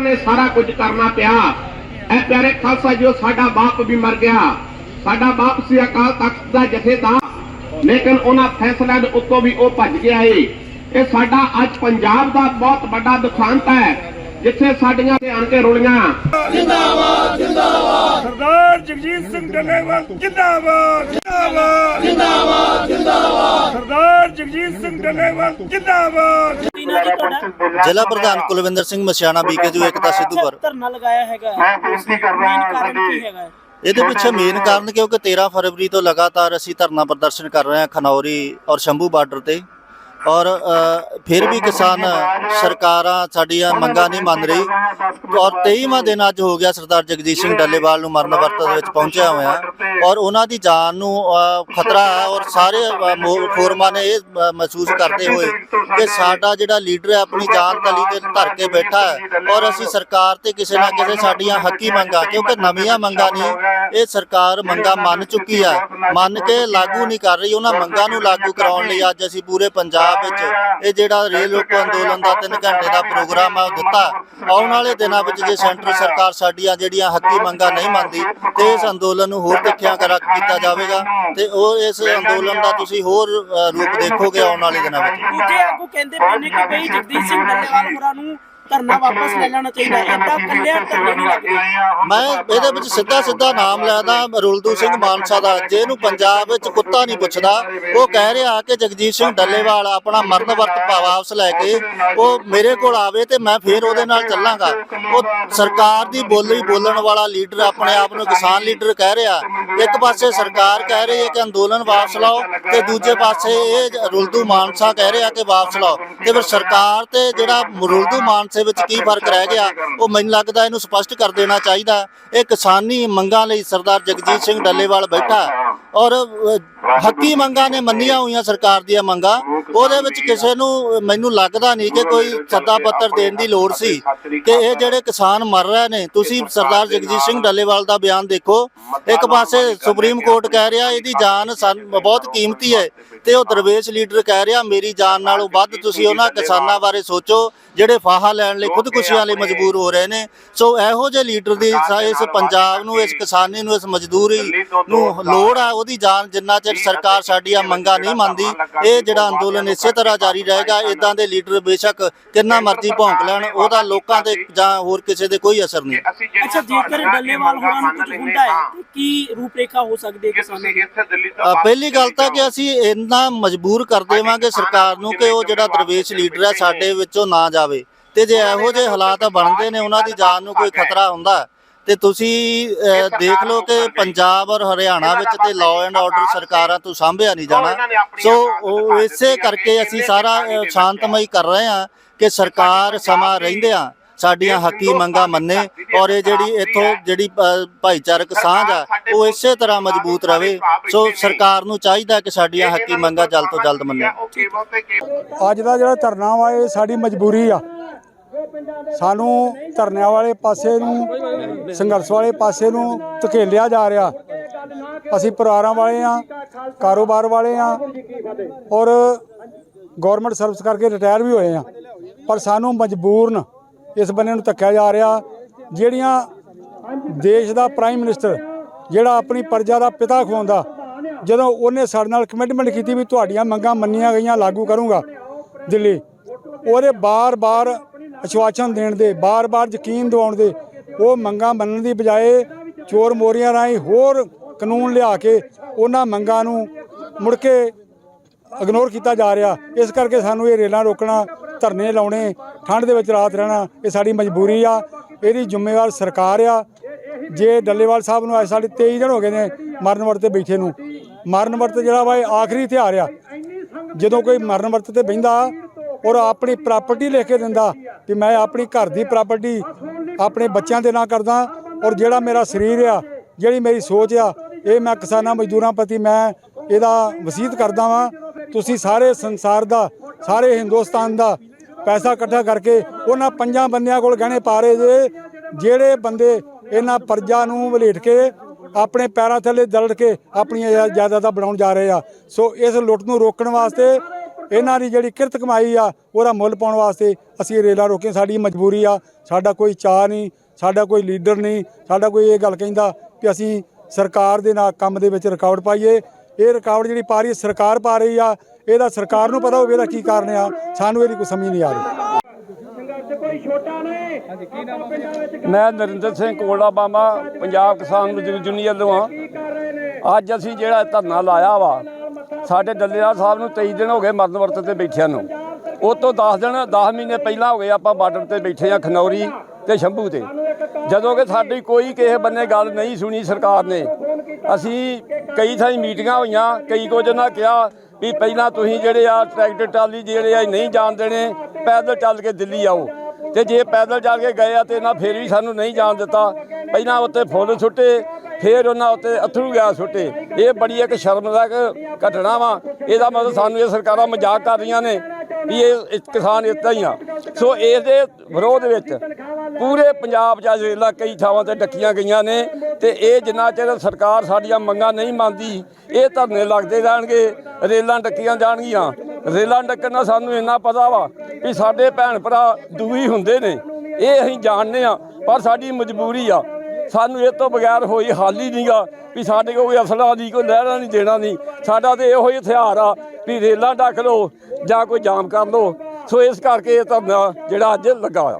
ਨੇ ਸਾਰਾ ਕੁਝ ਕਰਨਾ ਪਿਆ। ਐ ਪਿਆਰੇ ਖਾਲਸਾ ਜੋ ਸਾਡਾ ਬਾਪ ਵੀ ਮਰ ਗਿਆ। ਸਾਡਾ ਬਾਪ ਸੀ ਅਕਾਲ ਤਖਤ ਦਾ ਜਥੇਦਾਰ। ਲੇਕਿਨ ਉਹਨਾਂ ਫੈਸਲਿਆਂ ਦੇ ਉੱਤੋਂ ਵੀ ਉਹ ਭੱਜ ਗਿਆ ਏ। ਇਹ ਸਾਡਾ ਅੱਜ ਪੰਜਾਬ ਦਾ ਬਹੁਤ ਵੱਡਾ ਦੁਖਾਂਤ ਹੈ ਜਿੱਥੇ ਸਾਡੀਆਂ ਤੇ ਕੇ ਰੁਲੀਆਂ। ਸਰਦਾਰ ਜਗਜੀਤ ਸਿੰਘ ਡੱਲੇਵਾਲ ਜਿੰਦਾਬਾਦ ਜਿੰਦਾਬਾਦ। ਜਿੰਦਾਬਾਦ ਜਿੰਦਾਬਾਦ। ਸਰਦਾਰ ਜਗਜੀਤ ਸਿੰਘ ਡੱਲੇਵਾਲ ਜਿੰਦਾਬਾਦ। ਜ਼ਿਲ੍ਹਾ ਪ੍ਰਧਾਨ ਕੁਲਵਿੰਦਰ ਸਿੰਘ ਮਸਿਆਣਾ ਬੀਕੇਯੂ ਏਕਤਾ ਸਿੱਧੂਪੁਰ ਧਰਨਾ ਲਗਾਇਆ ਹੈਗਾ ਮੈਂ ਬੇਨਤੀ ਕਰ ਰਿਹਾ ਹਾਂ ਕਾਰਨ ਸਾਡੇ ਕੀ ਹੈਗਾ ਹੈ? ਇਹਦੇ ਪਿੱਛੇ ਮੇਨ ਕਾਰਨ ਕਿਉਂਕਿ 13 ਫਰਵਰੀ ਤੋਂ ਲਗਾਤਾਰ ਅਸੀਂ ਧਰਨਾ ਪ੍ਰਦਰਸ਼ਨ ਕਰ ਰਹੇ ਹਾਂ ਖਨੌਰੀ ਔਰ ਸ਼ੰਭੂ ਬਾਰਡਰ ਤੇ। ਔਰ ਫਿਰ ਵੀ ਕਿਸਾਨ ਸਰਕਾਰਾਂ ਸਾਡੀਆਂ ਮੰਗਾਂ ਨਹੀਂ ਮੰਨ ਰਹੀ। ਔਰ 23ਵਾਂ ਦਿਨ ਅੱਜ ਹੋ ਗਿਆ ਸਰਦਾਰ ਜਗਜੀਤ ਸਿੰਘ ਡੱਲੇਵਾਲ ਨੂੰ ਮਰਨ ਵਰਤ ਦੇ ਵਿੱਚ ਪਹੁੰਚਿਆ ਹੋਇਆ। ਔਰ ਉਹਨਾਂ ਦੀ ਜਾਨ ਨੂੰ ਖਤਰਾ ਹੈ ਔਰ ਸਾਰੇ ਫੋਰਮਾਂ ਨੇ ਇਹ ਮਹਿਸੂਸ ਕਰਦੇ ਹੋਏ ਕਿ ਸਾਡਾ ਜਿਹੜਾ ਲੀਡਰ ਹੈ, ਆਪਣੀ ਜਾਨ ਤਲੀ ਤੇ ਧਰ ਕੇ ਬੈਠਾ ਹੈ। ਔਰ ਅਸੀਂ ਸਰਕਾਰ ਤੇ ਕਿਸੇ ਨਾ ਕਿਸੇ ਸਾਡੀਆਂ ਹੱਕੀ ਮੰਗਾਂ, ਕਿਉਂਕਿ ਨਵੀਆਂ ਮੰਗਾਂ ਨਹੀਂ, ਇਹ ਸਰਕਾਰ ਮੰਗਾਂ ਮੰਨ ਚੁੱਕੀ ਹੈ ਮੰਨ ਕੇ ਲਾਗੂ ਨਹੀਂ ਕਰ ਰਹੀ, ਉਹਨਾਂ ਮੰਗਾਂ ਨੂੰ ਲਾਗੂ ਕਰਾਉਣ ਲਈ ਅੱਜ ਅਸੀਂ ਪੂਰੇ ਪੰਜਾਬ ਵਿੱਚ ਇਹ ਜਿਹੜਾ ਰੇਲ ਰੋਕੋ ਅੰਦੋਲਨ ਦਾ 3 ਘੰਟੇ ਦਾ ਪ੍ਰੋਗਰਾਮ ਹੈ ਦਿੱਤਾ। ਆਉਣ ਵਾਲੇ ਦਿਨਾਂ ਵਿੱਚ ਜੇ ਸੈਂਟਰ ਸਰਕਾਰ ਸਾਡੀਆਂ ਜਿਹੜੀਆਂ ਹੱਕੀ ਮੰਗਾਂ ਨਹੀਂ ਮੰਨਦੀ, ਤੇ ਇਸ ਅੰਦੋਲਨ ਨੂੰ ਹੋਰ ਤਿੱਖਿਆਂ ਕਰ ਕੀਤਾ ਜਾਵੇਗਾ ਤੇ ਉਹ ਇਸ ਅੰਦੋਲਨ ਦਾ ਤੁਸੀਂ ਹੋਰ ਰੂਪ ਦੇਖੋਗੇ ਆਉਣ ਵਾਲੇ ਦਿਨਾਂ ਵਿੱਚ। ਦੂਜੇ ਆਗੂ ਕਹਿੰਦੇ ਪਏ ਨੇ ਕਿ ਬਈ ਜਗਦੀਸ਼ ਸਿੰਘ ਡੱਲੇਵਾਲ ਹੋਰਾਂ ਨੂੰ ਧਰਨਾ ਵਾਪਸ ਲੈ ਲੈਣਾ ਚਾਹੀਦਾ ਹੈ। ਏਦਾਂ ਕੱਲਿਆਂ ਧਰਨੇ ਨਹੀਂ ਲੱਗਦੇ। ਮੈਂ ਇਹਦੇ ਵਿੱਚ ਸਿੱਧਾ ਸਿੱਧਾ ਨਾਮ ਲੈਦਾ ਰੁਲਦੂ ਸਿੰਘ ਮਾਨਸਾ ਦਾ। ਜਿਹਨੂੰ ਪੰਜਾਬ ਵਿੱਚ ਕੁੱਤਾ ਨਹੀਂ ਪੁੱਛਦਾ ਉਹ ਕਹਿ ਰਿਹਾ ਕਿ ਜਗਜੀਤ ਸਿੰਘ ਡੱਲੇਵਾਲ ਆਪਣਾ ਮਰਨ ਵਰਤ ਵਾਪਸ ਲੈ ਕੇ ਉਹ ਮੇਰੇ ਕੋਲ ਆਵੇ ਤੇ ਮੈਂ ਫੇਰ ਉਹਦੇ ਨਾਲ ਚੱਲਾਂਗਾ। ਉਹ ਸਰਕਾਰ ਦੀ ਬੋਲੀ ਬੋਲਣ ਵਾਲਾ ਲੀਡਰ ਆਪਣੇ ਆਪ ਨੂੰ ਕਿਸਾਨ ਲੀਡਰ ਕਹਿ ਰਿਹਾ। ਇੱਕ ਪਾਸੇ ਸਰਕਾਰ ਕਹਿ ਰਹੀ ਹੈ ਕਿ ਅੰਦੋਲਨ ਵਾਪਸ ਲਾਓ ਤੇ ਦੂਜੇ ਪਾਸੇ ਇਹ ਰੁਲਦੂ ਮਾਨਸਾ ਕਹਿ ਰਿਹਾ ਕਿ ਵਾਪਸ ਲਾਓ। ਤੇ ਫਿਰ ਸਰਕਾਰ ਤੇ ਜਿਹੜਾ ਰੁਲਦੂ ਮਾਨਸੇ ਵਿੱਚ ਕੀ ਫ਼ਰਕ ਰਹਿ ਗਿਆ ਉਹ ਮੈਨੂੰ ਲੱਗਦਾ ਇਹਨੂੰ ਸਪਸ਼ਟ ਕਰ ਦੇਣਾ ਚਾਹੀਦਾ। ਇਹ ਕਿਸਾਨੀ ਮੰਗਾਂ ਲਈ ਸਰਦਾਰ ਜਗਜੀਤ ਸਿੰਘ ਡੱਲੇਵਾਲ ਬੈਠਾ। ਔਰ ਹੱਕੀ ਮੰਗਾਂ ਨੇ ਮੰਨੀਆਂ ਹੋਈਆਂ ਸਰਕਾਰ ਦੀਆਂ ਮੰਗਾਂ। ਉਹਦੇ ਵਿੱਚ ਕਿਸੇ ਨੂੰ ਮੈਨੂੰ ਲੱਗਦਾ ਨਹੀਂ ਕਿ ਕੋਈ ਸੱਦਾ ਪੱਤਰ ਦੇਣ ਦੀ ਲੋੜ ਸੀ ਕਿ ਇਹ ਜਿਹੜੇ ਕਿਸਾਨ ਮਰ ਰਹੇ ਨੇ, ਤੁਸੀਂ ਸਰਦਾਰ ਜਗਜੀਤ ਸਿੰਘ ਡੱਲੇਵਾਲ ਦਾ ਬਿਆਨ ਦੇਖੋ। ਇੱਕ ਪਾਸੇ ਸੁਪਰੀਮ ਕੋਰਟ ਕਹਿ ਰਿਹਾ, ਇਹਦੀ ਜਾਨ ਬਹੁਤ ਕੀਮਤੀ ਹੈ ਤੇ ਉਹ ਦਰਵੇਸ਼ ਲੀਡਰ ਕਹਿ ਰਿਹਾ, ਮੇਰੀ ਜਾਨ ਨਾਲੋਂ ਵੱਧ ਤੁਸੀਂ ਉਹਨਾਂ ਕਿਸਾਨਾਂ ਬਾਰੇ ਸੋਚੋ, ਜਿਹੜੇ ਫਾਹਾ ਲੈਣ ਲਈ ਖੁਦਕੁਸ਼ੀਆਂ ਲਈ ਮਜਬੂਰ ਹੋ ਰਹੇ ਨੇ। ਸੋ ਇਹੋ ਜਿਹੇ ਲੀਡਰ ਦੀ ਇਸ ਪੰਜਾਬ ਨੂੰ, ਇਸ ਕਿਸਾਨੀ ਨੂੰ, ਇਸ ਮਜ਼ਦੂਰੀ ਨੂੰ ਲੋੜ ਆ, ਉਹਦੀ ਜਾਨ ਜਿੰਨਾ ਚਿਰ ਸਰਕਾਰ ਸਾਡੀਆਂ ਮੰਗਾਂ ਨਹੀਂ ਮੰਨਦੀ। ਇਹ ਜਿਹੜਾ ਅੰਦੋਲਨ ਇਸੇ ਤਰ੍ਹਾਂ ਜਾਰੀ ਰਹੇਗਾ ਇਦਾਂ ਦੇ ਲੀਡਰ ਬੇਸ਼ੱਕ ਕਿੰਨਾ ਮਰਜ਼ੀ ਭੌਂਕ ਲੈਣ ਉਹਦਾ ਲੋਕਾਂ ਤੇ ਜਾਂ ਹੋਰ ਕਿਸੇ ਦੇ ਕੋਈ ਅਸਰ ਨਹੀਂ। ਅੱਛਾ ਜੇਕਰ ਡੱਲੇਵਾਲ ਹੋਰਾਂ ਨੂੰ ਕੁਝ ਹੁੰਦਾ ਹੈ ਕੀ ਰੂਪਰੇਖਾ ਹੋ ਸਕਦੀ ਹੈ ਕਿਸਾਨਾਂ ਤੁਸੀਂ ਦੀ? ਇੱਥੇ ਦਿੱਲੀ ਤੋਂ ਅ, ਪਹਿਲੀ ਗੱਲ ਤਾਂ ਕਿ ਅਸੀਂ ਇੰਨਾ ਮਜਬੂਰ ਕਰ ਦੇਵਾਂਗੇ ਸਰਕਾਰ ਨੂੰ ਕਿ ਉਹ ਜਿਹੜਾ ਦਰਵੇਸ਼ ਲੀਡਰ ਹੈ ਸਾਡੇ ਵਿੱਚੋਂ ਨਾ ਜਾਵੇ। ਤੇ ਜੇ ਇਹੋ ਜਿਹੇ ਹਾਲਾਤ ਬਣਦੇ ਨੇ ਉਹਨਾਂ ਦੀ ਜਾਨ ਨੂੰ ਕੋਈ ਖਤਰਾ ਹੁੰਦਾ ਤੇ ਤੁਸੀਂ ਦੇਖ ਲਓ ਕਿ ਪੰਜਾਬ ਔਰ ਹਰਿਆਣਾ ਵਿੱਚ ਤੇ ਲਾਅ ਐਂਡ ਆਰਡਰ ਸਰਕਾਰਾਂ ਤੋਂ ਸਾਂਭਿਆ ਨਹੀਂ ਜਾਣਾ। ਸੋ ਉਹ ਇਸੇ ਕਰਕੇ ਅਸੀਂ ਸਾਰਾ ਸ਼ਾਂਤਮਈ ਕਰ ਰਹੇ ਹਾਂ ਕਿ ਸਰਕਾਰ ਸਮਾਂ ਰਹਿੰਦਿਆਂ ਸਾਡੀਆਂ ਹੱਕੀ ਮੰਗਾਂ ਮੰਨੇ ਔਰ ਇਹ ਜਿਹੜੀ ਇੱਥੋਂ ਜਿਹੜੀ ਭਾਈਚਾਰਕ ਸਾਂਝ ਆ ਉਹ ਇਸੇ ਤਰ੍ਹਾਂ ਮਜ਼ਬੂਤ ਰਵੇ। ਸੋ ਸਰਕਾਰ ਨੂੰ ਚਾਹੀਦਾ ਕਿ ਸਾਡੀਆਂ ਹੱਕੀ ਮੰਗਾਂ ਜਲਦ ਤੋਂ ਜਲਦ ਮੰਨੇ। ਅੱਜ ਦਾ ਜਿਹੜਾ ਧਰਨਾ ਵਾ ਇਹ ਸਾਡੀ ਮਜਬੂਰੀ ਆ। ਸਾਨੂੰ ਧਰਨਿਆਂ ਵਾਲੇ ਪਾਸੇ ਨੂੰ, ਸੰਘਰਸ਼ ਵਾਲੇ ਪਾਸੇ ਨੂੰ ਧਕੇਲਿਆ ਜਾ ਰਿਹਾ। ਅਸੀਂ ਪਰਿਵਾਰਾਂ ਵਾਲੇ ਆ, ਕਾਰੋਬਾਰ ਵਾਲੇ ਆ ਔਰ ਗਵਰਨਮੈਂਟ ਸਰਵਿਸ ਕਰਕੇ ਰਿਟਾਇਰ ਵੀ ਹੋਏ ਆ। ਪਰ ਸਾਨੂੰ ਮਜਬੂਰਨ ਇਸ ਬੰਨੇ ਨੂੰ ਧੱਕਿਆ ਜਾ ਰਿਹਾ, ਜਿਹੜੀਆਂ ਦੇਸ਼ ਦਾ ਪ੍ਰਾਈਮ ਮਿਨਿਸਟਰ ਜਿਹੜਾ ਆਪਣੀ ਪ੍ਰਜਾ ਦਾ ਪਿਤਾ ਖਵਾਉਂਦਾ, ਜਦੋਂ ਉਹਨੇ ਸਾਡੇ ਨਾਲ ਕਮਿਟਮੈਂਟ ਕੀਤੀ ਵੀ ਤੁਹਾਡੀਆਂ ਮੰਗਾਂ ਮੰਨੀਆਂ ਗਈਆਂ, ਲਾਗੂ ਕਰੂੰਗਾ ਦਿੱਲੀ। ਉਹਦੇ ਬਾਰ-ਬਾਰ ਅਸ਼ਵਾਸਨ ਦੇਣ ਦੇ, ਬਾਰ-ਬਾਰ ਯਕੀਨ ਦਿਵਾਉਣ ਦੇ, ਉਹ ਮੰਗਾਂ ਮੰਨਣ ਦੀ ਬਜਾਏ ਚੋਰ ਮੋਰੀਆਂ ਰਾਹੀਂ ਹੋਰ ਕਾਨੂੰਨ ਲਿਆ ਕੇ ਉਹਨਾਂ ਮੰਗਾਂ ਨੂੰ ਮੁੜ ਕੇ ਇਗਨੋਰ ਕੀਤਾ ਜਾ ਰਿਹਾ। ਇਸ ਕਰਕੇ ਸਾਨੂੰ ਇਹ ਰੇਲਾਂ ਰੋਕਣਾ, ਧਰਨੇ ਲਾਉਣੇ, ਠੰਡ ਦੇ ਵਿੱਚ ਰਾਤ ਰਹਿਣਾ, ਇਹ ਸਾਡੀ ਮਜਬੂਰੀ ਆ। ਇਹਦੀ ਜ਼ਿੰਮੇਵਾਰ ਸਰਕਾਰ ਆ। ਜੇ ਡੱਲੇਵਾਲ ਸਾਹਿਬ ਨੂੰ ਅੱਜ ਸਾਡੇ 23 ਦਿਨ ਹੋ ਗਏ ਨੇ ਮਰਨ ਵਰਤੇ ਬੈਠੇ ਨੂੰ। ਮਰਨ ਵਰਤ ਜਿਹੜਾ ਵਾ, ਇਹ ਆਖਰੀ ਹਥਿਆਰ ਆ। ਜਦੋਂ ਕੋਈ ਮਰਨ ਵਰਤ ਤੇ ਬਹਿੰਦਾ ਔਰ ਆਪਣੀ ਪ੍ਰਾਪਰਟੀ ਲਿਖ ਕੇ ਦਿੰਦਾ ਵੀ ਮੈਂ ਆਪਣੀ ਘਰ ਦੀ ਪ੍ਰਾਪਰਟੀ ਆਪਣੇ ਬੱਚਿਆਂ ਦੇ ਨਾਂ ਕਰਦਾ ਔਰ ਜਿਹੜਾ ਮੇਰਾ ਸਰੀਰ ਆ, ਜਿਹੜੀ ਮੇਰੀ ਸੋਚ ਆ, ਇਹ ਮੈਂ ਕਿਸਾਨਾਂ ਮਜ਼ਦੂਰਾਂ ਪ੍ਰਤੀ ਮੈਂ ਇਹਦਾ ਵਸੀਅਤ ਕਰਦਾ ਵਾਂ। ਤੁਸੀਂ ਸਾਰੇ ਸੰਸਾਰ ਦਾ, ਸਾਰੇ ਹਿੰਦੁਸਤਾਨ ਦਾ ਪੈਸਾ ਇਕੱਠਾ ਕਰਕੇ ਉਹਨਾਂ ਪੰਜਾਂ ਬੰਦਿਆਂ ਕੋਲ ਗਹਿਣੇ ਪਾ ਰਹੇ ਜੇ, ਜਿਹੜੇ ਬੰਦੇ ਇਹਨਾਂ ਪਰਜਾ ਨੂੰ ਵਲੇਟ ਕੇ ਆਪਣੇ ਪੈਰਾਂ ਥੱਲੇ ਦਲੜ ਕੇ ਆਪਣੀਆਂ ਜਾ- ਜਾਇਦਾਦਾਂ ਬਣਾਉਣ ਜਾ ਰਹੇ ਆ। ਸੋ ਇਸ ਲੁੱਟ ਨੂੰ ਰੋਕਣ ਵਾਸਤੇ ਇਹਨਾਂ ਦੀ ਜਿਹੜੀ ਕਿਰਤ ਕਮਾਈ ਆ, ਉਹਦਾ ਮੁੱਲ ਪਾਉਣ ਵਾਸਤੇ ਅਸੀਂ ਇਹ ਰੇਲਾਂ ਰੋਕੀਆਂ। ਸਾਡੀ ਮਜਬੂਰੀ ਆ, ਸਾਡਾ ਕੋਈ ਚਾਹ ਨਹੀਂ, ਸਾਡਾ ਕੋਈ ਲੀਡਰ ਨਹੀਂ, ਸਾਡਾ ਕੋਈ ਇਹ ਗੱਲ ਕਹਿੰਦਾ ਕਿ ਅਸੀਂ ਸਰਕਾਰ ਦੇ ਨਾਲ ਕੰਮ ਦੇ ਵਿੱਚ ਰੁਕਾਵਟ ਪਾਈਏ। ਇਹ ਰੁਕਾਵਟ ਜਿਹੜੀ ਪਾ ਰਹੀ ਹੈ, ਸਰਕਾਰ ਪਾ ਰਹੀ ਆ, ਇਹਦਾ ਸਰਕਾਰ ਨੂੰ ਪਤਾ ਹੋਵੇ ਇਹਦਾ ਕੀ ਕਾਰਨ ਆ, ਸਾਨੂੰ ਇਹਦੀ ਕੋਈ ਸਮਝ ਨਹੀਂ ਆ ਰਹੀ। ਮੈਂ ਨਰਿੰਦਰ ਸਿੰਘ ਕੋਲਾ ਬਾਮਾ, ਪੰਜਾਬ ਕਿਸਾਨ ਮਜ਼ਦੂਰ ਯੂਨੀਅਨ ਤੋਂ ਹਾਂ। ਅੱਜ ਅਸੀਂ ਜਿਹੜਾ ਧਰਨਾ ਲਾਇਆ ਵਾ ਸਾਡੇ ਡੱਲੇਵਾਲ ਸਾਹਿਬ ਨੂੰ 23 ਦਿਨ ਹੋ ਗਏ ਮਰਨ ਵਰਤ ਤੇ ਬੈਠਿਆਂ ਨੂੰ। ਉਹ ਤੋਂ 10 ਦਿਨ 10 ਮਹੀਨੇ ਪਹਿਲਾਂ ਹੋ ਗਏ ਆਪਾਂ ਬਾਰਡਰ ਤੇ ਬੈਠੇ ਆ ਖਨੌਰੀ ਤੇ ਸ਼ੰਭੂ ਤੇ। ਜਦੋਂ ਕਿ ਸਾਡੀ ਕੋਈ ਕਿਸੇ ਬੰਨੇ ਗੱਲ ਨਹੀਂ ਸੁਣੀ ਸਰਕਾਰ ਨੇ। ਅਸੀਂ ਕਈ ਥਾਈਂ ਮੀਟਿੰਗਾਂ ਹੋਈਆਂ, ਕਈ ਕੁਝ ਉਹਨਾਂ ਕਿਹਾ ਵੀ ਪਹਿਲਾਂ ਤੁਸੀਂ ਜਿਹੜੇ ਆ ਟਰੈਕਟਰ ਟਰਾਲੀ ਜਿਹੜੇ ਆ ਨਹੀਂ ਜਾਣ ਦੇਣੇ, ਪੈਦਲ ਚੱਲ ਕੇ ਦਿੱਲੀ ਆਓ। ਤੇ ਜੇ ਪੈਦਲ ਚੱਲ ਕੇ ਗਏ ਆ ਤੇ ਇਹਨਾਂ ਫੇਰ ਵੀ ਸਾਨੂੰ ਨਹੀਂ ਜਾਣ ਦਿੱਤਾ। ਪਹਿਲਾਂ ਉੱਤੇ ਫੁੱਲ ਸੁੱਟੇ, ਫੇਰ ਉਹਨਾਂ ਉੱਤੇ ਅਥਰੂ ਗੈਸ ਸੁੱਟੇ। ਇਹ ਬੜੀ ਇੱਕ ਸ਼ਰਮਨਾਕ ਘਟਨਾ ਵਾ। ਇਹਦਾ ਮਤਲਬ ਸਾਨੂੰ ਇਹ ਸਰਕਾਰਾਂ ਮਜ਼ਾਕ ਕਰ ਰਹੀਆਂ ਨੇ ਵੀ ਇਹ ਕਿਸਾਨ ਇਦਾਂ ਹੀ ਆ। ਸੋ ਇਸ ਦੇ ਵਿਰੋਧ ਵਿੱਚ ਪੂਰੇ ਪੰਜਾਬ 'ਚ ਅੱਜ ਰੇਲਾਂ ਕਈ ਥਾਵਾਂ ਤੇ ਡੱਕੀਆਂ ਗਈਆਂ ਨੇ ਤੇ ਇਹ ਜਿੰਨਾ ਚਿਰ ਸਰਕਾਰ ਸਾਡੀਆਂ ਮੰਗਾਂ ਨਹੀਂ ਮੰਨਦੀ, ਇਹ ਧਰਨੇ ਲੱਗਦੇ ਰਹਿਣਗੇ ਰੇਲਾਂ ਡੱਕੀਆਂ ਜਾਣਗੀਆਂ। ਰੇਲਾਂ ਡੱਕਣ ਨਾਲ ਸਾਨੂੰ ਇੰਨਾ ਪਤਾ ਵਾ ਵੀ ਸਾਡੇ ਭੈਣ ਭਰਾ ਦੂਈ ਹੁੰਦੇ ਨੇ। ਇਹ ਅਸੀਂ ਜਾਣਦੇ ਆ ਪਰ ਸਾਡੀ ਮਜਬੂਰੀ ਆ। ਸਾਨੂੰ ਇਹ ਤੋਂ ਬਗੈਰ ਹੋਈ ਹੱਲ ਹੀ ਨਹੀਂਗਾ ਵੀ ਸਾਡੇ ਕੋਲ ਕੋਈ ਅਸਲਾ ਨਹੀਂ ਕੋਈ ਲਹਿਰਾ ਨਹੀਂ ਦੇਣਾ ਨਹੀਂ। ਸਾਡਾ ਤੇ ਇਹੋ ਹੀ ਹਥਿਆਰ ਆ ਵੀ ਰੇਲਾਂ ਡੱਕ ਲਓ ਜਾਂ ਕੋਈ ਜਾਮ ਕਰ ਲਓ। ਸੋ ਇਸ ਕਰਕੇ ਇਹ ਧਰਨਾ ਜਿਹੜਾ ਅੱਜ ਲੱਗਾ ਆ